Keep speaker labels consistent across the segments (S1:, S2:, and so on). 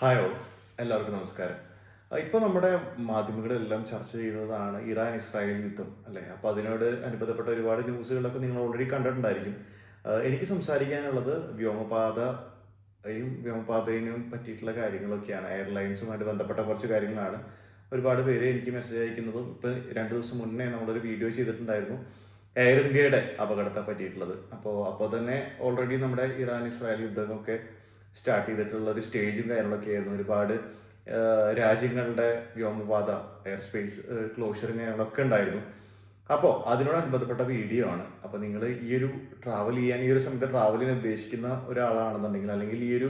S1: Hi എല്ലാവർക്കും നമസ്കാരം. ഇപ്പോൾ നമ്മുടെ മാധ്യമങ്ങളെല്ലാം ചർച്ച ചെയ്യുന്നതാണ് ഇറാൻ ഇസ്രായേൽ യുദ്ധം അല്ലേ? അപ്പോൾ അതിനോട് അനുബന്ധപ്പെട്ട ഒരുപാട് ന്യൂസുകളൊക്കെ നിങ്ങൾ ഓൾറെഡി കണ്ടിട്ടുണ്ടായിരിക്കും. എനിക്ക് സംസാരിക്കാനുള്ളത് വ്യോമപാതയും വ്യോമപാതയിനും പറ്റിയിട്ടുള്ള കാര്യങ്ങളൊക്കെയാണ്. എയർലൈൻസുമായിട്ട് ബന്ധപ്പെട്ട കുറച്ച് കാര്യങ്ങളാണ്. ഒരുപാട് പേര് എനിക്ക് മെസ്സേജ് അയക്കുന്നതും ഇപ്പം രണ്ട് ദിവസം മുന്നേ നമ്മളൊരു വീഡിയോ ചെയ്തിട്ടുണ്ടായിരുന്നു. എയർ ഇന്ത്യയുടെ അപകടത്തെ പറ്റിയിട്ടുള്ളത്. അപ്പോൾ അപ്പോൾ തന്നെ ഓൾറെഡി നമ്മുടെ ഇറാൻ ഇസ്രായേൽ യുദ്ധമൊക്കെ സ്റ്റാർട്ട് ചെയ്തിട്ടുള്ള ഒരു സ്റ്റേജും കാര്യങ്ങളൊക്കെ ആയിരുന്നു. ഒരുപാട് രാജ്യങ്ങളുടെ വ്യോമപാത എയർ സ്പേസ് ക്ലോഷറും കാര്യങ്ങളൊക്കെ ഉണ്ടായിരുന്നു. അപ്പോൾ അതിനോടനുബന്ധപ്പെട്ട വീഡിയോ ആണ്. അപ്പോൾ നിങ്ങൾ ഈ ഒരു ട്രാവൽ ചെയ്യാൻ ഈ ഒരു സമയത്ത് ട്രാവൽ ചെയ്യാൻ ഉദ്ദേശിക്കുന്ന ഒരാളാണെന്നുണ്ടെങ്കിൽ അല്ലെങ്കിൽ ഈ ഒരു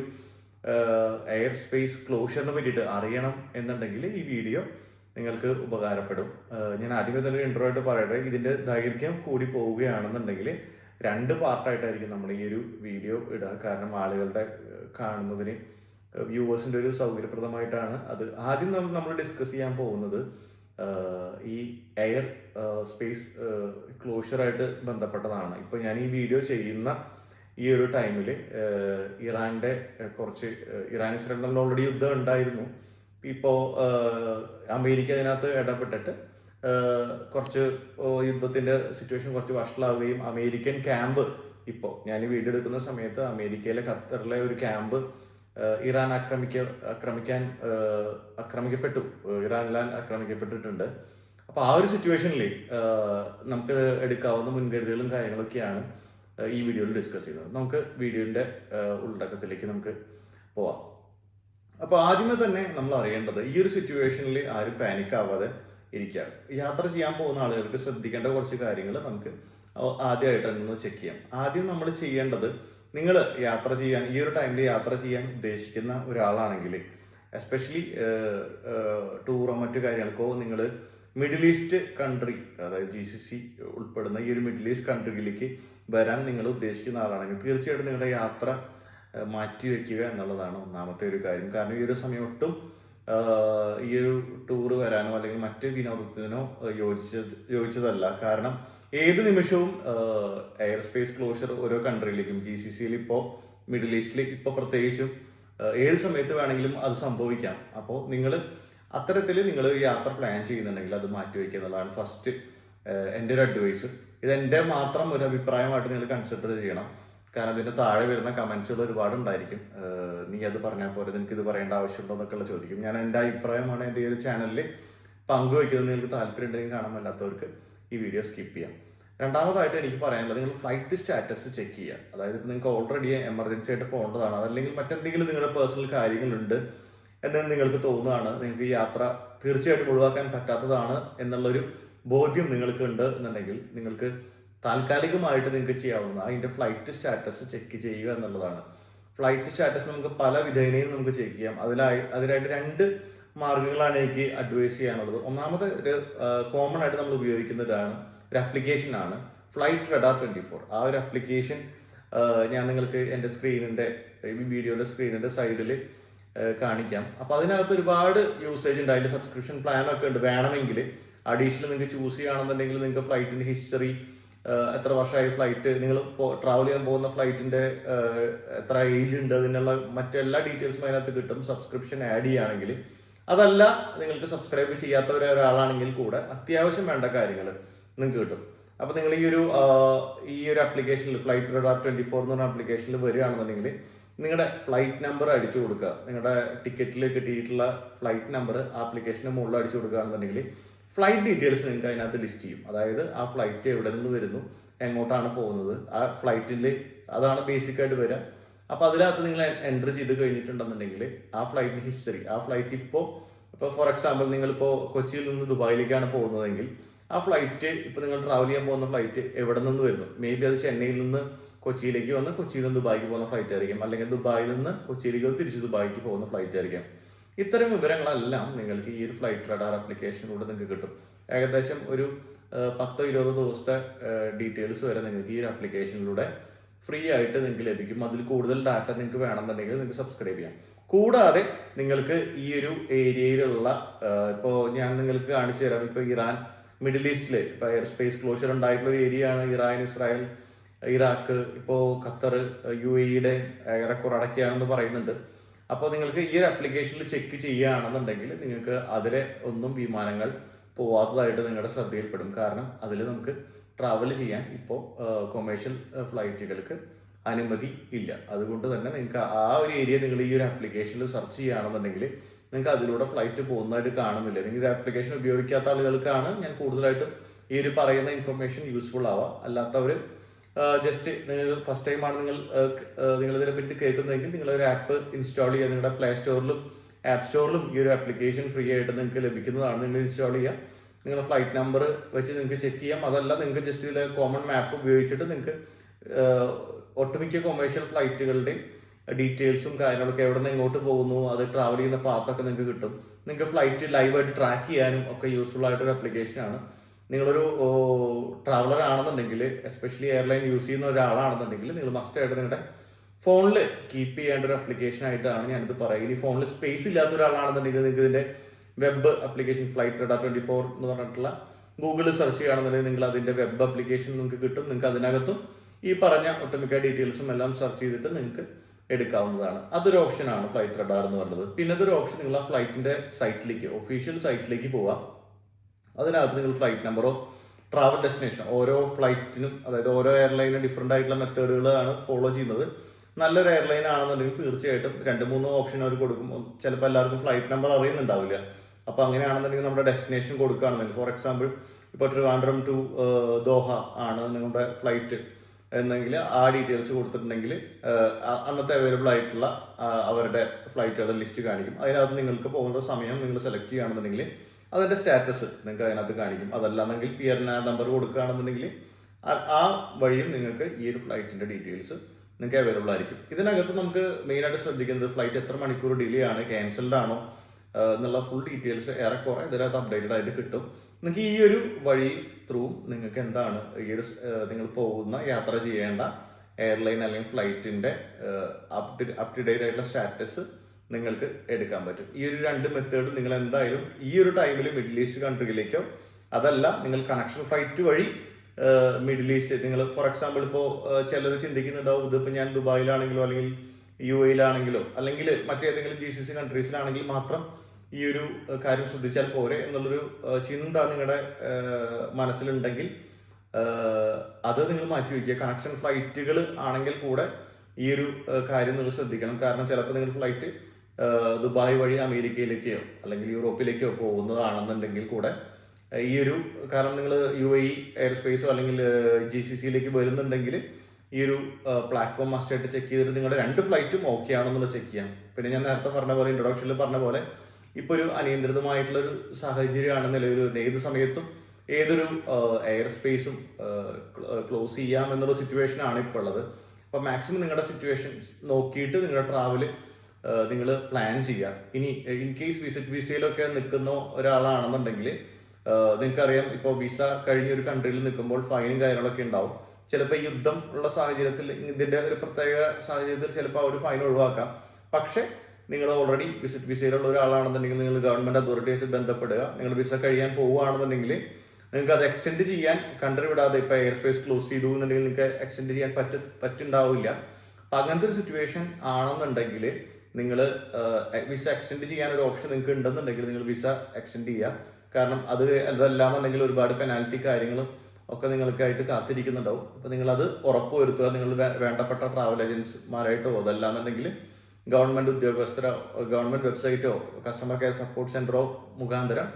S1: എയർ സ്പേസ് ക്ലോഷറിനെ പറ്റിയിട്ട് അറിയണം എന്നുണ്ടെങ്കിൽ ഈ വീഡിയോ നിങ്ങൾക്ക് ഉപകാരപ്പെടും. ഞാൻ ആദ്യമേ തന്നെ ഇൻട്രോ ആയിട്ട് പറയട്ടെ. ഇതിന്റെ ദൈർഘ്യം കൂടി പോവുകയാണെന്നുണ്ടെങ്കിൽ രണ്ട് പാർട്ടായിട്ടായിരിക്കും നമ്മൾ ഈ ഒരു വീഡിയോ ഇടുക. കാരണം ആളുകളുടെ കാണുന്നതിന് വ്യൂവേഴ്സിന്റെ ഒരു സൗകര്യപ്രദമായിട്ടാണ് അത്. ആദ്യം നമ്മൾ ഡിസ്കസ് ചെയ്യാൻ പോകുന്നത് ഈ എയർ സ്പേസ് ക്ലോഷറായിട്ട് ബന്ധപ്പെട്ടതാണ്. ഇപ്പോൾ ഞാൻ ഈ വീഡിയോ ചെയ്യുന്ന ഈ ഒരു ടൈമിൽ ഇറാന്റെ കുറച്ച് ഇറാൻ ഇസ്രായേലിൽ ഓൾറെഡി യുദ്ധം ഉണ്ടായിരുന്നു. ഇപ്പോൾ അമേരിക്ക അതിനകത്ത് ഇടപെട്ടിട്ട് കുറച്ച് യുദ്ധത്തിന്റെ സിറ്റുവേഷൻ കുറച്ച് വഷളാവുകയും അമേരിക്കൻ ക്യാമ്പ് ഇപ്പോൾ ഞാൻ ഈ വീഡിയോ എടുക്കുന്ന സമയത്ത് അമേരിക്കയിലെ ഖത്തറിലെ ഒരു ക്യാമ്പ് ഇറാൻ ആക്രമിക്ക ആക്രമിക്കാൻ ആക്രമിക്കപ്പെട്ടു. ഇറാനിലാൻ ആക്രമിക്കപ്പെട്ടിട്ടുണ്ട്. അപ്പോൾ ആ ഒരു സിറ്റുവേഷനിൽ നമുക്ക് എടുക്കാവുന്ന മുൻകരുതലും കാര്യങ്ങളൊക്കെയാണ് ഈ വീഡിയോയിൽ ഡിസ്കസ് ചെയ്യുന്നത്. നമുക്ക് വീഡിയോന്റെ ഉള്ളടക്കത്തിലേക്ക് നമുക്ക് പോവാം. അപ്പോൾ ആദ്യമേ തന്നെ നമ്മൾ അറിയേണ്ടത് ഈ ഒരു സിറ്റുവേഷനിൽ ആരും പാനിക് ആവാതെ ഇരിക്കുക യാത്ര ചെയ്യാൻ പോകുന്ന ആളുകൾക്ക് ശ്രദ്ധിക്കേണ്ട കുറച്ച് കാര്യങ്ങൾ നമുക്ക് ആദ്യമായിട്ട് തന്നെ ചെക്ക് ചെയ്യാം. ആദ്യം നമ്മൾ ചെയ്യേണ്ടത് നിങ്ങൾ യാത്ര ചെയ്യാൻ ഈ ഒരു ടൈമിൽ യാത്ര ചെയ്യാൻ ഉദ്ദേശിക്കുന്ന ഒരാളാണെങ്കിൽ എസ്പെഷ്യലി ടൂറോ മറ്റു കാര്യങ്ങൾക്കോ നിങ്ങൾ മിഡിൽ ഈസ്റ്റ് കൺട്രി അതായത് ജി സി സി ഉൾപ്പെടുന്ന ഈ ഒരു മിഡിൽ ഈസ്റ്റ് കൺട്രിയിലേക്ക് വരാൻ നിങ്ങൾ ഉദ്ദേശിക്കുന്ന ആളാണെങ്കിൽ തീർച്ചയായിട്ടും നിങ്ങളുടെ യാത്ര മാറ്റിവെക്കുക മാറ്റി വെക്കുക എന്നുള്ളതാണ് ഒന്നാമത്തെ ഒരു കാര്യം. കാരണം ഈ ഒരു സമയം ഒട്ടും ഈ ഒരു ടൂർ വരാനോ അല്ലെങ്കിൽ മറ്റ് വിനോദത്തിനോ യോജിച്ച യോജിച്ചത് യോജിച്ചതല്ല. കാരണം ഏത് നിമിഷവും എയർ സ്പേസ് ക്ലോഷർ ഓരോ കൺട്രിയിലേക്കും ജി സി സിയിൽ ഇപ്പോൾ മിഡിൽ ഈസ്റ്റിൽ ഇപ്പോൾ പ്രത്യേകിച്ചും ഏത് സമയത്ത് വേണമെങ്കിലും അത് സംഭവിക്കാം. അപ്പോൾ നിങ്ങൾ അത്തരത്തിൽ നിങ്ങൾ യാത്ര പ്ലാൻ ചെയ്യുന്നുണ്ടെങ്കിൽ അത് മാറ്റി വയ്ക്കുക എന്നുള്ളതാണ് ഫസ്റ്റ് എന്റെ ഒരു അഡ്വൈസ് ഇത് എന്റെ മാത്രം ഒരു അഭിപ്രായമായിട്ട് നിങ്ങൾ കൺസിഡർ ചെയ്യണം. കാരണം ഇതിന്റെ താഴെ വരുന്ന കമന്റ്സുകൾ ഒരുപാട് ഉണ്ടായിരിക്കും നീ അത് പറഞ്ഞാൽ പോലെ നിനക്ക് ഇത് പറയേണ്ട ആവശ്യമുണ്ടോ എന്നൊക്കെയുള്ള ചോദിക്കും. ഞാൻ എന്റെ അഭിപ്രായമാണ് എന്റെ ഈ ഒരു ചാനലിൽ പങ്കുവയ്ക്കുന്നത് നിങ്ങൾക്ക് താല്പര്യം ഉണ്ടെങ്കിൽ കാണാൻ പറ്റാത്തവർക്ക് ഈ വീഡിയോ സ്കിപ്പ് ചെയ്യാം. രണ്ടാമതായിട്ട് എനിക്ക് പറയാനുള്ളത് നിങ്ങൾ ഫ്ലൈറ്റ് സ്റ്റാറ്റസ് ചെക്ക് ചെയ്യുക. അതായത് ഇപ്പം നിങ്ങൾക്ക് ഓൾറെഡി എമർജൻസി ആയിട്ട് പോകേണ്ടതാണ്. അതല്ലെങ്കിൽ മറ്റെന്തെങ്കിലും നിങ്ങളുടെ പേഴ്സണൽ കാര്യങ്ങളുണ്ട് എന്ന് നിങ്ങൾക്ക് തോന്നുകയാണ്. നിങ്ങൾക്ക് ഈ യാത്ര തീർച്ചയായിട്ടും ഒഴിവാക്കാൻ പറ്റാത്തതാണ് എന്നുള്ളൊരു ബോധ്യം നിങ്ങൾക്ക് ഉണ്ട് എന്നുണ്ടെങ്കിൽ നിങ്ങൾക്ക് താൽക്കാലികമായിട്ട് നിങ്ങൾക്ക് ചെയ്യാവുന്ന അതിന്റെ ഫ്ലൈറ്റ് സ്റ്റാറ്റസ് ചെക്ക് ചെയ്യുക എന്നുള്ളതാണ്. ഫ്ലൈറ്റ് സ്റ്റാറ്റസ് നമുക്ക് പല വിധേനയും നമുക്ക് ചെക്ക് ചെയ്യാം. അതിലായി അതിനായിട്ട് രണ്ട് മാർഗങ്ങളാണ് എനിക്ക് അഡ്വൈസ് ചെയ്യാനുള്ളത്. ഒന്നാമത് ഒരു കോമൺ ആയിട്ട് നമ്മൾ ഉപയോഗിക്കുന്നതാണ് ഒരു ആപ്ലിക്കേഷൻ ആണ്. ഫ്ലൈറ്റ് റെഡാർ ട്വന്റി ഫോർ ആ ഒരു ആപ്ലിക്കേഷൻ ഞാൻ നിങ്ങൾക്ക് എന്റെ സ്ക്രീനിന്റെ വീഡിയോയുടെ സ്ക്രീനിന്റെ സൈഡിൽ കാണിക്കാം. അപ്പോൾ അതിനകത്ത് ഒരുപാട് യൂസേജ് ഉണ്ട്. അതിന്റെ സബ്സ്ക്രിപ്ഷൻ പ്ലാനൊക്കെ ഉണ്ട്. വേണമെങ്കിൽ അഡീഷണൽ നിങ്ങൾക്ക് ചൂസ് ചെയ്യുകയാണെന്നുണ്ടെങ്കിൽ നിങ്ങൾക്ക് ഫ്ലൈറ്റിന്റെ ഹിസ്റ്ററി എത്ര വർഷമായി ഫ്ലൈറ്റ് നിങ്ങൾ ട്രാവൽ ചെയ്യാൻ പോകുന്ന ഫ്ലൈറ്റിന്റെ എത്ര ഏജ് ഉണ്ട് അതിനുള്ള മറ്റെല്ലാ ഡീറ്റെയിൽസും അതിനകത്ത് കിട്ടും. സബ്സ്ക്രിപ്ഷൻ ആഡ് ചെയ്യുകയാണെങ്കിൽ. അതല്ല നിങ്ങൾക്ക് സബ്സ്ക്രൈബ് ചെയ്യാത്ത ഒരു ഒരാളാണെങ്കിൽ കൂടെ അത്യാവശ്യം വേണ്ട കാര്യങ്ങൾ നിങ്ങൾക്ക് കിട്ടും. അപ്പോൾ നിങ്ങൾ ഈ ഒരു ഈ ഒരു ആപ്ലിക്കേഷനിൽ ഫ്ലൈറ്റ് റഡാർ ട്വന്റി ഫോർ എന്ന് പറഞ്ഞ ആപ്ലിക്കേഷനിൽ വരികയാണെന്നുണ്ടെങ്കിൽ നിങ്ങളുടെ ഫ്ലൈറ്റ് നമ്പർ അടിച്ചു കൊടുക്കുക. നിങ്ങളുടെ ടിക്കറ്റിൽ കിട്ടിയിട്ടുള്ള ഫ്ലൈറ്റ് നമ്പർ ആപ്ലിക്കേഷന് മുകളിൽ അടിച്ചു കൊടുക്കുകയാണെന്നുണ്ടെങ്കിൽ ഫ്ലൈറ്റ് ഡീറ്റെയിൽസ് നിങ്ങൾക്ക് അതിനകത്ത് ലിസ്റ്റ് ചെയ്യും. അതായത് ആ ഫ്ലൈറ്റ് എവിടെ നിന്ന് വരുന്നു എങ്ങോട്ടാണ് പോകുന്നത് ആ ഫ്ലൈറ്റിൽ അതാണ് ബേസിക് ആയിട്ട് വരിക അപ്പോൾ അതിനകത്ത് നിങ്ങൾ എൻട്രി ചെയ്ത് കഴിഞ്ഞിട്ടുണ്ടെന്നുണ്ടെങ്കിൽ ആ ഫ്ലൈറ്റിന് ഹിസ്റ്ററി ആ ഫ്ലൈറ്റ് ഇപ്പോൾ ഇപ്പോൾ ഫോർ എക്സാമ്പിൾ നിങ്ങളിപ്പോൾ കൊച്ചിയിൽ നിന്ന് ദുബായിലേക്കാണ് പോകുന്നതെങ്കിൽ ആ ഫ്ലൈറ്റ് ഇപ്പോൾ നിങ്ങൾ ട്രാവൽ ചെയ്യാൻ പോകുന്ന ഫ്ലൈറ്റ് എവിടെ നിന്ന് വരുന്നു? മേ ബി അത് ചെന്നൈയിൽ നിന്ന് കൊച്ചിയിലേക്ക് വന്ന് കൊച്ചിയിൽ നിന്ന് ദുബായിക്ക് പോകുന്ന ഫ്ലൈറ്റ് ആയിരിക്കും. അല്ലെങ്കിൽ ദുബായിൽ നിന്ന് കൊച്ചിയിലേക്ക് തിരിച്ച് ദുബായിക്ക് പോകുന്ന ഫ്ലൈറ്റ് ആയിരിക്കും. ഇത്തരം വിവരങ്ങളെല്ലാം നിങ്ങൾക്ക് ഈ ഒരു ഫ്ലൈറ്റ് റഡാർ ആപ്ലിക്കേഷനിലൂടെ നിങ്ങൾക്ക് കിട്ടും. ഏകദേശം ഒരു പത്തോ ഇരുപതോ ദിവസത്തെ ഡീറ്റെയിൽസ് വരെ നിങ്ങൾക്ക് ഈ ഒരു ആപ്ലിക്കേഷനിലൂടെ ഫ്രീ ആയിട്ട് നിങ്ങൾക്ക് ലഭിക്കും. അതിൽ കൂടുതൽ ഡാറ്റ നിങ്ങൾക്ക് വേണമെന്നുണ്ടെങ്കിൽ നിങ്ങൾക്ക് സബ്സ്ക്രൈബ് ചെയ്യാം. കൂടാതെ നിങ്ങൾക്ക് ഈ ഒരു ഏരിയയിലുള്ള ഇപ്പോൾ ഞാൻ നിങ്ങൾക്ക് കാണിച്ചു തരാം. ഇപ്പോൾ ഇറാൻ മിഡിൽ ഈസ്റ്റിൽ ഇപ്പോൾ എയർ സ്പേസ് ക്ലോഷർ ഉണ്ടായിട്ടുള്ള ഒരു ഏരിയയാണ് ഇറാൻ ഇസ്രായേൽ ഇറാഖ് ഇപ്പോൾ ഖത്തർ യു എയുടെ ഏറെക്കുറെ അടക്കിയാണെന്ന് പറയുന്നുണ്ട്. അപ്പോൾ നിങ്ങൾക്ക് ഈ ഒരു ആപ്ലിക്കേഷനിൽ ചെക്ക് ചെയ്യുകയാണെന്നുണ്ടെങ്കിൽ നിങ്ങൾക്ക് അതിലെ ഒന്നും വിമാനങ്ങൾ പോവാത്തതായിട്ട് നിങ്ങളുടെ ശ്രദ്ധയിൽപ്പെടും. കാരണം അതിൽ നമുക്ക് ട്രാവൽ ചെയ്യാൻ ഇപ്പോൾ കൊമേഴ്ഷ്യൽ ഫ്ലൈറ്റുകൾക്ക് അനുമതി ഇല്ല. അതുകൊണ്ട് തന്നെ നിങ്ങൾക്ക് ആ ഒരു ഏരിയ നിങ്ങൾ ഈ ഒരു ആപ്ലിക്കേഷനിൽ സെർച്ച് ചെയ്യുകയാണെന്നുണ്ടെങ്കിൽ നിങ്ങൾക്ക് അതിലൂടെ ഫ്ലൈറ്റ് പോകുന്നതായിട്ട് കാണുന്നില്ല. നിങ്ങൾ ആപ്ലിക്കേഷൻ ഉപയോഗിക്കാത്ത ആളുകൾക്കാണ് ഞാൻ കൂടുതലായിട്ടും ഈ ഒരു പറയുന്ന ഇൻഫർമേഷൻ യൂസ്ഫുൾ ആവാം അല്ലാത്തവർ ജസ്റ്റ് നിങ്ങൾ ഫസ്റ്റ് ആണ് നിങ്ങൾ നിങ്ങൾ ഇതിനെ പറ്റി കേൾക്കുന്നതെങ്കിൽ ഒരു ആപ്പ് ഇൻസ്റ്റാൾ ചെയ്യുക. നിങ്ങളുടെ പ്ലേ സ്റ്റോറിലും ആപ്പ് സ്റ്റോറിലും ഈ ഒരു ആപ്ലിക്കേഷൻ ഫ്രീ ആയിട്ട് നിങ്ങൾക്ക് ലഭിക്കുന്നതാണ്. നിങ്ങൾ ഇൻസ്റ്റാൾ ചെയ്യുക. നിങ്ങളുടെ ഫ്ലൈറ്റ് നമ്പർ വെച്ച് നിങ്ങൾക്ക് ചെക്ക് ചെയ്യാം. അതല്ല നിങ്ങൾക്ക് ജസ്റ്റ് ഇതിലെ കോമൺ മാപ്പ് ഉപയോഗിച്ചിട്ട് നിങ്ങൾക്ക് ഒട്ടുമിക്ക കൊമേഴ്ഷ്യൽ ഫ്ലൈറ്റുകളുടെയും ഡീറ്റെയിൽസും കാര്യങ്ങളൊക്കെ എവിടെ നിന്ന് എങ്ങോട്ട് പോകുന്നു അത് ട്രാവൽ ചെയ്യുന്ന പാത്തൊക്കെ നിങ്ങൾക്ക് കിട്ടും. നിങ്ങൾക്ക് ഫ്ലൈറ്റ് ലൈവായിട്ട് ട്രാക്ക് ചെയ്യാനും ഒക്കെ യൂസ്ഫുൾ ആയിട്ടൊരു ആപ്ലിക്കേഷനാണ് നിങ്ങളൊരു ട്രാവലർ ആണെന്നുണ്ടെങ്കിൽ എസ്പെഷ്യലി എയർലൈൻ യൂസ് ചെയ്യുന്ന ഒരാളാണെന്നുണ്ടെങ്കിൽ നിങ്ങൾ മസ്റ്റ് ആയിട്ട് നിങ്ങളുടെ ഫോണിൽ കീപ്പ് ചെയ്യേണ്ട ഒരു അപ്ലിക്കേഷൻ ആയിട്ടാണ് ഞാനിത് പറയുന്നത് ഇനി ഫോണിൽ സ്പേസ് ഇല്ലാത്ത ഒരാളാണെന്നുണ്ടെങ്കിൽ നിങ്ങൾക്ക് ഇതിന്റെ web application flight radar twenty four എന്ന് പറഞ്ഞിട്ടുള്ള ഗൂഗിളിൽ സെർച്ച് ചെയ്യുകയാണെന്നുണ്ടെങ്കിൽ നിങ്ങൾ അതിന്റെ വെബ് അപ്ലിക്കേഷൻ നിങ്ങൾക്ക് കിട്ടും. നിങ്ങൾക്ക് അതിനകത്തും ഈ പറഞ്ഞ ഒട്ടുമിക്ക ഡീറ്റെയിൽസും എല്ലാം സെർച്ച് ചെയ്തിട്ട് നിങ്ങൾക്ക് എടുക്കാവുന്നതാണ്. അതൊരു ഓപ്ഷനാണ് ഫ്ലൈറ്റ് റഡാർ എന്ന് പറയുന്നത് പിന്നെ അതൊരു ഓപ്ഷൻ നിങ്ങൾ ആ ഫ്ലൈറ്റിന്റെ സൈറ്റിലേക്ക് ഒഫീഷ്യൽ സൈറ്റിലേക്ക് പോവാം അതിനകത്ത് നിങ്ങൾ ഫ്ലൈറ്റ് നമ്പറോ ട്രാവൽ ഡെസ്റ്റിനേഷൻ ഓരോ ഫ്ലൈറ്റിനും അതായത് ഓരോ എയർലൈനും ഡിഫറെന്റ് ആയിട്ടുള്ള മെത്തേഡുകളാണ് ഫോളോ ചെയ്യുന്നത്. നല്ലൊരു എയർലൈൻ ആണെന്നുണ്ടെങ്കിൽ തീർച്ചയായിട്ടും രണ്ട് മൂന്ന് ഓപ്ഷൻ അവർ കൊടുക്കും. ചിലപ്പോൾ എല്ലാവർക്കും ഫ്ലൈറ്റ് നമ്പർ അറിയുന്നുണ്ടാവില്ല. അപ്പോൾ അങ്ങനെയാണെന്നുണ്ടെങ്കിൽ നമ്മുടെ ഡെസ്റ്റിനേഷൻ കൊടുക്കുകയാണെന്നുണ്ടെങ്കിൽ ഫോർ എക്സാമ്പിൾ ഇപ്പോൾ ട്രിവാൻഡ്രം ടു ദോഹ ആണ് നിങ്ങളുടെ ഫ്ലൈറ്റ് എന്നെങ്കിൽ ആ ഡീറ്റെയിൽസ് കൊടുത്തിട്ടുണ്ടെങ്കിൽ അന്നത്തെ അവൈലബിൾ ആയിട്ടുള്ള അവരുടെ ഫ്ലൈറ്റുകളുടെ ലിസ്റ്റ് കാണിക്കും. അതിനകത്ത് നിങ്ങൾക്ക് പോകേണ്ട സമയം നിങ്ങൾ സെലക്ട് ചെയ്യുകയാണെന്നുണ്ടെങ്കിൽ അതിന്റെ സ്റ്റാറ്റസ് നിങ്ങൾക്ക് അതിനകത്ത് കാണിക്കും. അതല്ലാന്നെങ്കിൽ പി ആർ നമ്പർ കൊടുക്കുകയാണെന്നുണ്ടെങ്കിൽ ആ വഴിയും നിങ്ങൾക്ക് ഈ ഒരു ഫ്ലൈറ്റിന്റെ ഡീറ്റെയിൽസ് നിങ്ങൾക്ക് അവൈലബിൾ ആയിരിക്കും. ഇതിനകത്ത് നമുക്ക് മെയിനായിട്ട് ശ്രദ്ധിക്കുന്നത് ഫ്ലൈറ്റ് എത്ര മണിക്കൂർ ഡിലേ ആണ് ക്യാൻസൽഡ് ആണോ എന്നുള്ള ഫുൾ ഡീറ്റെയിൽസ് ഏറെക്കുറെ ഇതിനകത്ത് അപ്ഡേറ്റഡ് ആയിട്ട് കിട്ടും. നിങ്ങൾക്ക് ഈ ഒരു വഴി ത്രൂ നിങ്ങൾക്ക് എന്താണ് ഈ ഒരു നിങ്ങൾ പോകുന്ന യാത്ര ചെയ്യേണ്ട എയർലൈൻ അല്ലെങ്കിൽ ഫ്ലൈറ്റിന്റെ അപ് അപ് ടു ഡേറ്റ് ആയിട്ടുള്ള സ്റ്റാറ്റസ് നിങ്ങൾക്ക് എടുക്കാൻ പറ്റും. ഈ ഒരു രണ്ട് മെത്തേഡും നിങ്ങൾ എന്തായാലും ഈ ഒരു ടൈമിൽ മിഡിൽ ഈസ്റ്റ് കൺട്രിയിലേക്കോ അതല്ല നിങ്ങൾ കണക്ഷൻ ഫ്ലൈറ്റ് വഴി മിഡിൽ ഈസ്റ്റ് നിങ്ങൾ ഫോർ എക്സാമ്പിൾ ഇപ്പോൾ ചിലർ ചിന്തിക്കുന്നുണ്ടാവും ഇതിപ്പോൾ ഞാൻ ദുബായിലാണെങ്കിലോ അല്ലെങ്കിൽ യു എയിലാണെങ്കിലോ അല്ലെങ്കിൽ മറ്റേതെങ്കിലും ജി സി സി കൺട്രീസിലാണെങ്കിൽ മാത്രം ഈ ഒരു കാര്യം ശ്രദ്ധിച്ചാൽ പോരെ എന്നുള്ളൊരു ചിന്ത നിങ്ങളുടെ മനസ്സിലുണ്ടെങ്കിൽ അത് നിങ്ങൾ മാറ്റി വയ്ക്കുക. കണക്ഷൻ ഫ്ലൈറ്റുകൾ ആണെങ്കിൽ കൂടെ ഈ ഒരു കാര്യം നിങ്ങൾ ശ്രദ്ധിക്കണം. കാരണം ചിലപ്പോൾ നിങ്ങൾ ഫ്ലൈറ്റ് ദുബായ് വഴി അമേരിക്കയിലേക്കോ അല്ലെങ്കിൽ യൂറോപ്പിലേക്കോ പോകുന്നതാണെന്നുണ്ടെങ്കിൽ കൂടെ ഈ ഒരു കാരണം നിങ്ങൾ യു എ എയർ സ്പേസോ അല്ലെങ്കിൽ ജി സി സിയിലേക്ക് വരുന്നുണ്ടെങ്കിൽ ഈ ഒരു പ്ലാറ്റ്ഫോം മസ്റ്റായിട്ട് ചെക്ക് ചെയ്തിട്ട് നിങ്ങളുടെ രണ്ട് ഫ്ലൈറ്റും ഓക്കെ ആണെന്നുള്ളത് ചെക്ക് ചെയ്യാം. പിന്നെ ഞാൻ നേരത്തെ പറഞ്ഞ പോലെ ഇൻട്രൊഡക്ഷനിൽ പറഞ്ഞ പോലെ ഇപ്പോൾ ഒരു അനിയന്ത്രിതമായിട്ടുള്ള ഒരു സാഹചര്യമാണ് നിലവിൽ ഏത് സമയത്തും ഏതൊരു എയർ സ്പേസും ക്ലോസ് ചെയ്യാം എന്നുള്ള സിറ്റുവേഷൻ ആണ് ഇപ്പോൾ ഉള്ളത്. അപ്പോൾ മാക്സിമം നിങ്ങളുടെ സിറ്റുവേഷൻ നോക്കിയിട്ട് നിങ്ങളുടെ ട്രാവൽ നിങ്ങൾ പ്ലാൻ ചെയ്യുക ഇനി ഇൻ കേസ് വിസിറ്റ് വിസയിലൊക്കെ നിൽക്കുന്ന ഒരാളാണെന്നുണ്ടെങ്കിൽ നിങ്ങൾക്കറിയാം ഇപ്പോൾ വിസ കഴിഞ്ഞ ഒരു കൺട്രിയിൽ നിൽക്കുമ്പോൾ ഫൈനും കാര്യങ്ങളൊക്കെ ഉണ്ടാവും. ചിലപ്പോൾ യുദ്ധം ഉള്ള സാഹചര്യത്തിൽ ഇതിന്റെ ഒരു പ്രത്യേക സാഹചര്യത്തിൽ ചിലപ്പോൾ ആ ഒരു ഫൈൻ ഒഴിവാക്കാം. പക്ഷേ നിങ്ങൾ ഓൾറെഡി വിസിറ്റ് വിസയിലുള്ള ഒരാളാണെന്നുണ്ടെങ്കിൽ നിങ്ങൾ ഗവൺമെന്റ് അതോറിറ്റീസിൽ ബന്ധപ്പെടുക. നിങ്ങൾ വിസ കഴിയാൻ പോവുകയാണെന്നുണ്ടെങ്കിൽ നിങ്ങൾക്ക് അത് എക്സ്റ്റെൻഡ് ചെയ്യാൻ കൺട്രി വിടാതെ ഇപ്പോൾ എയർ സ്പേസ് ക്ലോസ് ചെയ്തു എന്നുണ്ടെങ്കിൽ നിങ്ങൾക്ക് എക്സ്റ്റെൻഡ് ചെയ്യാൻ പറ്റ പറ്റുണ്ടാവില്ല. അപ്പം അങ്ങനത്തെ ഒരു സിറ്റുവേഷൻ ആണെന്നുണ്ടെങ്കിൽ നിങ്ങൾ വിസ എക്സ്റ്റെൻഡ് ചെയ്യാൻ ഒരു ഓപ്ഷൻ നിങ്ങൾക്ക് ഉണ്ടെന്നുണ്ടെങ്കിൽ നിങ്ങൾ വിസ എക്സ്റ്റെൻഡ് ചെയ്യുക കാരണം അത് അതല്ലാന്നുണ്ടെങ്കിൽ ഒരുപാട് പെനാൽറ്റി കാര്യങ്ങളും ഒക്കെ നിങ്ങൾക്കായിട്ട് കാത്തിരിക്കുന്നുണ്ടാവും. അപ്പോൾ നിങ്ങളത് ഉറപ്പ് വരുത്തുക നിങ്ങൾ വേണ്ടപ്പെട്ട ട്രാവൽ ഏജൻസിമാരായിട്ടോ അതല്ലാന്നുണ്ടെങ്കിൽ ഗവൺമെന്റ് ഉദ്യോഗസ്ഥരോ ഗവൺമെന്റ് വെബ്സൈറ്റോ കസ്റ്റമർ കെയർ സപ്പോർട്ട് സെന്ററോ മുഖാന്തരം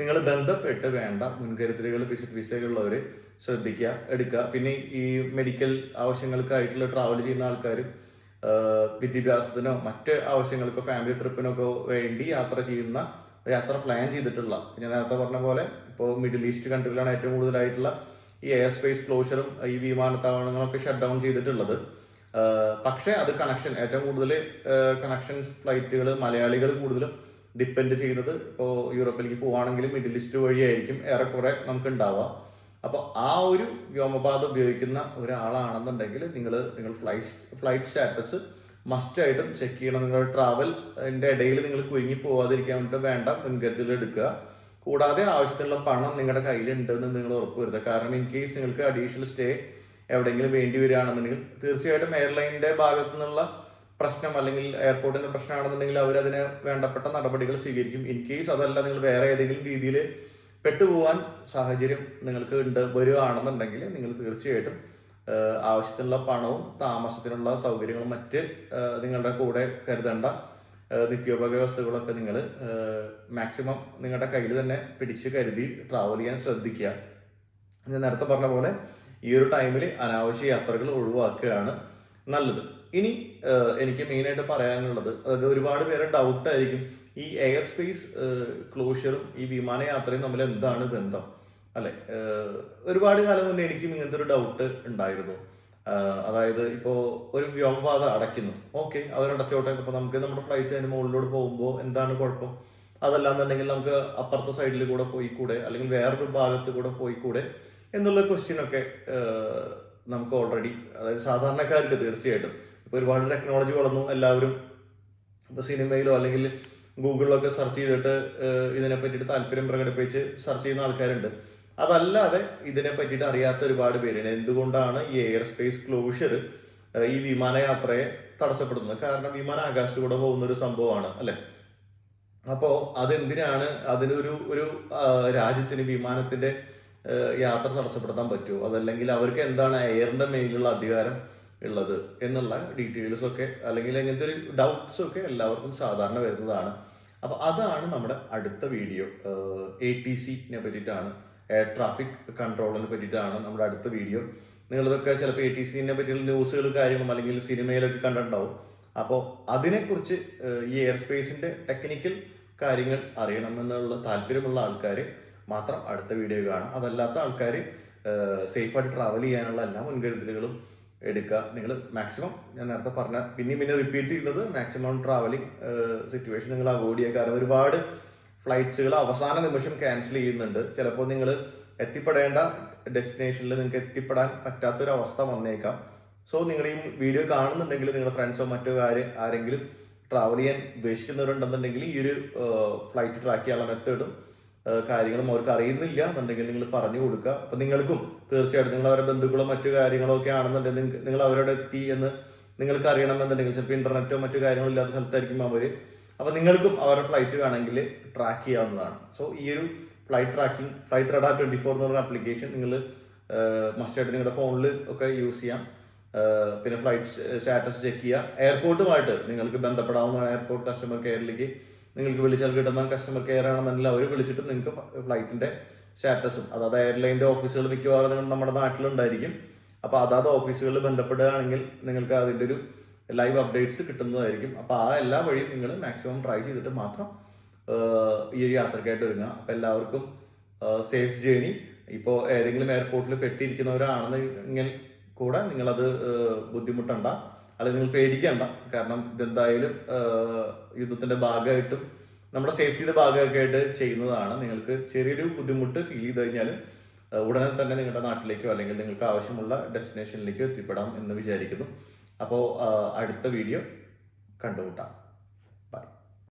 S1: നിങ്ങൾ ബന്ധപ്പെട്ട് വേണ്ട മുൻകരുതലുകൾ വിസിറ്റ് വിസകളുള്ളവർ ശ്രദ്ധിക്കുക എടുക്കുക. പിന്നെ ഈ മെഡിക്കൽ ആവശ്യങ്ങൾക്കായിട്ടുള്ള ട്രാവൽ ചെയ്യുന്ന ആൾക്കാരും വിദ്യാഭ്യാസത്തിനോ മറ്റ് ആവശ്യങ്ങൾക്കോ ഫാമിലി ട്രിപ്പിനൊക്കെ വേണ്ടി യാത്ര ചെയ്യുന്ന യാത്ര പ്ലാൻ ചെയ്തിട്ടുള്ള പിന്നെ നേരത്തെ പറഞ്ഞ പോലെ ഇപ്പോൾ മിഡിൽ ഈസ്റ്റ് കൺട്രിയിലാണ് ഏറ്റവും കൂടുതലായിട്ടുള്ള ഈ എയർ സ്പേസ് ക്ലോഷറും ഈ വിമാനത്താവളങ്ങളൊക്കെ ഷട്ട് ഡൗൺ ചെയ്തിട്ടുള്ളത്. പക്ഷേ അത് കണക്ഷൻ ഏറ്റവും കൂടുതൽ കണക്ഷൻ ഫ്ലൈറ്റുകൾ മലയാളികൾ കൂടുതലും ഡിപ്പെൻഡ് ചെയ്യുന്നത് ഇപ്പോൾ യൂറോപ്പിലേക്ക് പോവുകയാണെങ്കിലും മിഡിൽ ഈസ്റ്റ് വഴിയായിരിക്കും. ഏറെക്കുറെ നമുക്ക് ഉണ്ടാവുക അപ്പോൾ ആ ഒരു വ്യോമപാത ഉപയോഗിക്കുന്ന ഒരാളാണെന്നുണ്ടെങ്കിൽ നിങ്ങൾ നിങ്ങൾ ഫ്ലൈറ്റ് ഫ്ലൈറ്റ് സ്റ്റാറ്റസ് മസ്റ്റ് ആയിട്ടും ചെക്ക് ചെയ്യണം. നിങ്ങളുടെ ട്രാവലിന്റെ ഇടയിൽ നിങ്ങൾ കുരുങ്ങി പോവാതിരിക്കാൻ വേണ്ടി വേണ്ട മുൻകരുതൽ എടുക്കുക. കൂടാതെ ആവശ്യത്തിനുള്ള പണം നിങ്ങളുടെ കയ്യിലുണ്ടെന്ന് നിങ്ങൾ ഉറപ്പുവരുത്തുക. കാരണം ഇൻ കേസ് നിങ്ങൾക്ക് അഡീഷണൽ സ്റ്റേ എവിടെയെങ്കിലും വേണ്ടി വരികയാണെന്നുണ്ടെങ്കിൽ തീർച്ചയായിട്ടും എയർലൈനിന്റെ ഭാഗത്തു നിന്നുള്ള പ്രശ്നം അല്ലെങ്കിൽ എയർപോർട്ടിന്റെ പ്രശ്നമാണെന്നുണ്ടെങ്കിൽ അവർ അതിന് വേണ്ടപ്പെട്ട നടപടികൾ സ്വീകരിക്കും. ഇൻ കേസ് അതല്ല നിങ്ങൾ വേറെ ഏതെങ്കിലും രീതിയിൽ പെട്ടുപോകാൻ സാഹചര്യം നിങ്ങൾക്ക് ഉണ്ട് വരുവാണെന്നുണ്ടെങ്കിൽ നിങ്ങൾ തീർച്ചയായിട്ടും ആവശ്യത്തിനുള്ള പണവും താമസത്തിനുള്ള സൗകര്യങ്ങളും മറ്റ് നിങ്ങളുടെ കൂടെ കരുതേണ്ട നിത്യോപയോഗ വസ്തുക്കളൊക്കെ നിങ്ങൾ മാക്സിമം നിങ്ങളുടെ കയ്യിൽ തന്നെ പിടിച്ച് കരുതി ട്രാവൽ ചെയ്യാൻ ശ്രദ്ധിക്കുക. ഞാൻ നേരത്തെ പറഞ്ഞ പോലെ ഈ ഒരു ടൈമിൽ അനാവശ്യ യാത്രകൾ ഒഴിവാക്കുകയാണ് നല്ലത്. ഇനി എനിക്ക് മെയിനായിട്ട് പറയാനുള്ളത് അതായത് ഒരുപാട് പേരെ ഡൗട്ട് ആയിരിക്കും. ഈ എയർ സ്പേസ് ക്ലോഷറും ഈ വിമാനയാത്രയും തമ്മിൽ എന്താണ് ബന്ധം? അല്ലെ? ഒരുപാട് കാലം മുന്നേ എനിക്കും ഇങ്ങനത്തെ ഒരു ഡൗട്ട് ഉണ്ടായിരുന്നു. അതായത് ഇപ്പോൾ ഒരു വ്യോമപാത അടയ്ക്കുന്നു. ഓക്കെ അവരടച്ചോട്ടെ ഇപ്പോൾ നമുക്ക് നമ്മുടെ ഫ്ലൈറ്റ് അതിന് മുകളിലൂടെ പോകുമ്പോൾ എന്താണ് കുഴപ്പം? അതല്ലാന്നുണ്ടെങ്കിൽ നമുക്ക് അപ്പുറത്തെ സൈഡിൽ കൂടെ പോയി കൂടെ അല്ലെങ്കിൽ വേറൊരു ഭാഗത്ത് കൂടെ പോയി കൂടെ എന്നുള്ള ക്വസ്റ്റ്യനൊക്കെ നമുക്ക് ഓൾറെഡി അതായത് സാധാരണക്കാർക്ക് തീർച്ചയായിട്ടും. ഇപ്പോൾ ഒരുപാട് ടെക്നോളജി വളർന്നു. എല്ലാവരും ഇപ്പോൾ സിനിമയിലോ അല്ലെങ്കിൽ ഗൂഗിളിലൊക്കെ സെർച്ച് ചെയ്തിട്ട് ഇതിനെ പറ്റിയിട്ട് താല്പര്യം പ്രകടിപ്പിച്ച് സെർച്ച് ചെയ്യുന്ന ആൾക്കാരുണ്ട്. അതല്ലാതെ ഇതിനെ പറ്റിയിട്ട് അറിയാത്ത ഒരുപാട് പേരുണ്ട് എന്തുകൊണ്ടാണ് ഈ എയർ സ്പേസ് ക്ലോഷർ ഈ വിമാനയാത്രയെ തടസ്സപ്പെടുന്നത് കാരണം വിമാന ആകാശത്തിലൂടെ പോകുന്ന ഒരു സംഭവമാണ് അല്ലെ? അപ്പോൾ അതെന്തിനാണ് അതിനൊരു ഒരു രാജ്യത്തിന് വിമാനത്തിന്റെ യാത്ര തടസ്സപ്പെടുത്താൻ പറ്റുമോ? അതല്ലെങ്കിൽ അവർക്ക് എന്താണ് എയറിന്റെ മേലുള്ള അധികാരം? ഉള്ളത് എന്നുള്ള ഡീറ്റെയിൽസ് ഒക്കെ അല്ലെങ്കിൽ അങ്ങനത്തെ ഒരു ഡൗട്ട്സ് ഒക്കെ എല്ലാവർക്കും സാധാരണ വരുന്നതാണ്. അപ്പോൾ അതാണ് നമ്മുടെ അടുത്ത വീഡിയോ എ ടി സിനെ പറ്റിയിട്ടാണ് എയർ ട്രാഫിക് കൺട്രോളിനെ പറ്റിയിട്ടാണ് നമ്മുടെ അടുത്ത വീഡിയോ നിങ്ങളിതൊക്കെ ചിലപ്പോൾ എ ടി സിനെ പറ്റിയുള്ള ന്യൂസുകൾ കാര്യങ്ങളും അല്ലെങ്കിൽ സിനിമയിലൊക്കെ കണ്ടിട്ടുണ്ടാവും. അപ്പോൾ അതിനെക്കുറിച്ച് ഈ എയർ സ്പേസിന്റെ ടെക്നിക്കൽ കാര്യങ്ങൾ അറിയണമെന്നുള്ള താല്പര്യമുള്ള ആൾക്കാർ മാത്രം അടുത്ത വീഡിയോ കാണാം. അതല്ലാത്ത ആൾക്കാർ സേഫായിട്ട് ട്രാവൽ ചെയ്യാനുള്ള എല്ലാ മുൻകരുതലുകളും എടുക്കുക. നിങ്ങൾ മാക്സിമം ഞാൻ നേരത്തെ പറഞ്ഞ പിന്നെയും പിന്നെ റിപ്പീറ്റ് ചെയ്യുന്നത് മാക്സിമം ട്രാവലിംഗ് സിറ്റുവേഷൻ നിങ്ങൾ അവോയ്ഡ് ചെയ്യുക. കാരണം ഒരുപാട് ഫ്ലൈറ്റ്സുകൾ അവസാന നിമിഷം ക്യാൻസൽ ചെയ്യുന്നുണ്ട്. ചിലപ്പോൾ നിങ്ങൾ എത്തിപ്പെടേണ്ട ഡെസ്റ്റിനേഷനിൽ നിങ്ങൾക്ക് എത്തിപ്പെടാൻ പറ്റാത്തൊരു അവസ്ഥ വന്നേക്കാം. സോ നിങ്ങൾ ഈ വീഡിയോ കാണുന്നുണ്ടെങ്കിൽ നിങ്ങളുടെ ഫ്രണ്ട്സോ മറ്റോ ആര് ആരെങ്കിലും ട്രാവൽ ചെയ്യാൻ ഉദ്ദേശിക്കുന്നവരുണ്ടെന്നുണ്ടെങ്കിൽ ഈ ഒരു ഫ്ലൈറ്റ് ട്രാക്ക് ചെയ്യാനുള്ള മെത്തേഡും കാര്യങ്ങളും അവർക്ക് അറിയുന്നില്ല എന്നുണ്ടെങ്കിൽ നിങ്ങൾ പറഞ്ഞു കൊടുക്കുക. അപ്പം നിങ്ങൾക്കും തീർച്ചയായിട്ടും നിങ്ങൾ അവരുടെ ബന്ധുക്കളോ മറ്റു കാര്യങ്ങളോ ഒക്കെ ആണെന്നുണ്ടെങ്കിൽ നിങ്ങൾ അവരോട് എത്തി എന്ന് നിങ്ങൾക്ക് അറിയണമെന്നുണ്ടെങ്കിൽ ചിലപ്പോൾ ഇന്റർനെറ്റോ മറ്റു കാര്യങ്ങളോ ഇല്ലാത്ത സ്ഥലത്തായിരിക്കും അവർ. അപ്പൊ നിങ്ങൾക്കും അവരുടെ ഫ്ലൈറ്റ് വേണമെങ്കിൽ ട്രാക്ക് ചെയ്യാവുന്നതാണ്. സോ ഈ ഒരു flight tracking flight radar twenty four എന്ന് പറഞ്ഞ ആപ്ലിക്കേഷൻ നിങ്ങൾ മസ്റ്റായിട്ട് നിങ്ങളുടെ ഫോണിൽ ഒക്കെ യൂസ് ചെയ്യാം. പിന്നെ ഫ്ലൈറ്റ് സ്റ്റാറ്റസ് ചെക്ക് ചെയ്യുക. എയർപോർട്ടുമായിട്ട് നിങ്ങൾക്ക് ബന്ധപ്പെടാവുന്ന എയർപോർട്ട് കസ്റ്റമർ കെയറിലേക്ക് നിങ്ങൾക്ക് വിളിച്ചാൽ കിട്ടുന്ന കസ്റ്റമർ കെയർ ആണെന്നുണ്ടെങ്കിൽ അവർ വിളിച്ചിട്ട് നിങ്ങൾക്ക് ഫ്ലൈറ്റിന്റെ സ്റ്റാറ്റസും അതായത് എയർലൈന്റെ ഓഫീസുകൾ മിക്കവാറും നിങ്ങൾ നമ്മുടെ നാട്ടിലുണ്ടായിരിക്കും. അപ്പോൾ അതാത് ഓഫീസുകളിൽ ബന്ധപ്പെടുകയാണെങ്കിൽ നിങ്ങൾക്ക് അതിന്റെ ഒരു ലൈവ് അപ്ഡേറ്റ്സ് കിട്ടുന്നതായിരിക്കും. അപ്പോൾ ആ എല്ലാ വഴിയും നിങ്ങൾ മാക്സിമം ട്രൈ ചെയ്തിട്ട് മാത്രം ഈ ഒരു യാത്രക്കായിട്ട് ഒരുങ്ങുക. അപ്പോൾ എല്ലാവർക്കും സേഫ് ജേണി ഇപ്പോൾ ഏതെങ്കിലും എയർപോർട്ടിൽ പെട്ടിയിരിക്കുന്നവരാണെന്നെങ്കിൽ കൂടെ നിങ്ങളത് ബുദ്ധിമുട്ടണ്ട. അല്ലെങ്കിൽ നിങ്ങൾ പേടിക്കണ്ട. കാരണം ഇതെന്തായാലും യുദ്ധത്തിന്റെ ഭാഗമായിട്ടും നമ്മുടെ സേഫ്റ്റിയുടെ ഭാഗമൊക്കെ ആയിട്ട് ചെയ്യുന്നതാണ്. നിങ്ങൾക്ക് ചെറിയൊരു ബുദ്ധിമുട്ട് ഫീൽ ചെയ്ത് കഴിഞ്ഞാൽ ഉടനെ തന്നെ നിങ്ങളുടെ നാട്ടിലേക്കോ അല്ലെങ്കിൽ നിങ്ങൾക്ക് ആവശ്യമുള്ള ഡെസ്റ്റിനേഷനിലേക്കോ എത്തിപ്പെടാം എന്ന് വിചാരിക്കുന്നു. അപ്പോൾ അടുത്ത വീഡിയോ കണ്ടുമുട്ടാം.